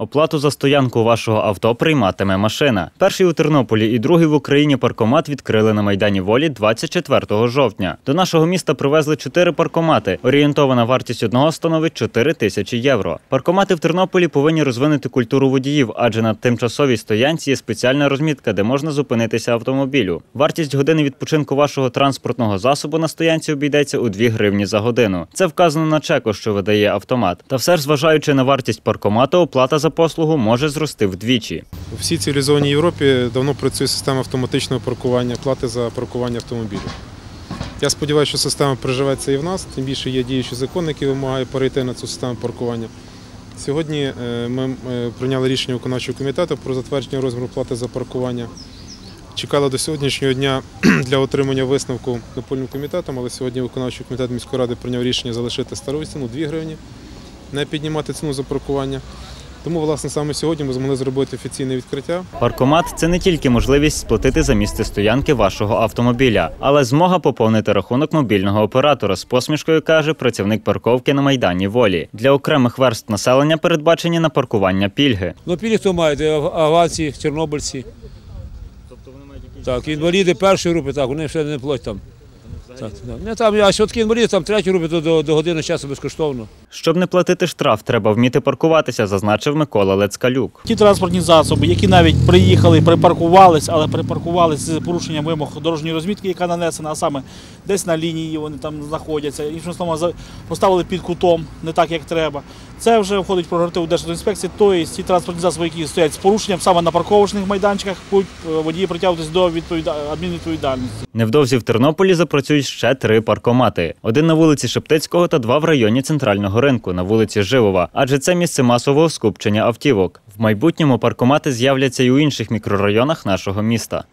Оплату за стоянку вашого авто прийматиме машина. Перший у Тернополі і другий в Україні паркомат відкрили на Майдані Волі 24 жовтня. До нашого міста привезли чотири паркомати. Орієнтована вартість одного становить 4 тисячі євро. Паркомати в Тернополі повинні розвинути культуру водіїв, адже на тимчасовій стоянці є спеціальна розмітка, де можна зупинитися автомобілю. Вартість години відпочинку вашого транспортного засобу на стоянці обійдеться у 2 гривні за годину. Це вказано на чеку, що видає автомат. Та все ж, зважаючи на вартість паркомату, оплата за послугу може зрости вдвічі. У всій цивілізованій Європі давно працює система автоматичного паркування, плати за паркування автомобілів. Я сподіваюся, що система приживеться і в нас, тим більше є діючий закон, який вимагає перейти на цю систему паркування. Сьогодні е, ми е, прийняли рішення виконавчого комітету про затвердження розміру плати за паркування. Чекали до сьогоднішнього дня для отримання висновку напольним комітетом, але сьогодні виконавчий комітет міської ради прийняв рішення залишити стару ціну 2 гривні, не піднімати ціну за паркування. Тому, власне, саме сьогодні ми змогли зробити офіційне відкриття. Паркомат це не тільки можливість сплатити за місце стоянки вашого автомобіля, але змога поповнити рахунок мобільного оператора з посмішкою каже працівник парковки на майдані волі. Для окремих верст населення передбачені на паркування пільги. Ну, пільги хто мають? Афганці, чорнобильці. Тобто вони мають якісь Так, інваліди першої групи, так, вони ще не платять там. Так, так. Не, там, а що такі інваліди, там третьої групи до, до, до години часу безкоштовно. Щоб не платити штраф, треба вміти паркуватися, зазначив Микола Лецкалюк. Ті транспортні засоби, які навіть приїхали, припаркувались, але припаркувались з порушенням вимог дорожньої розмітки, яка нанесена, а саме десь на лінії вони там знаходяться, іншим словом, поставили під кутом, не так як треба. Це вже входить в прерогативу Держінспекції, тобто ті транспортні засоби, які стоять з порушенням саме на парковочних майданчиках, будуть е, водії притягнутися до відповіда... адмінвідповідальності. Невдовзі в Тернополі запрацюють ще три паркомати: один на вулиці Шептицького та два в районі центрального ринку на вулиці Живова, адже це місце масового скупчення автівок. В майбутньому паркомати з'являться і у інших мікрорайонах нашого міста.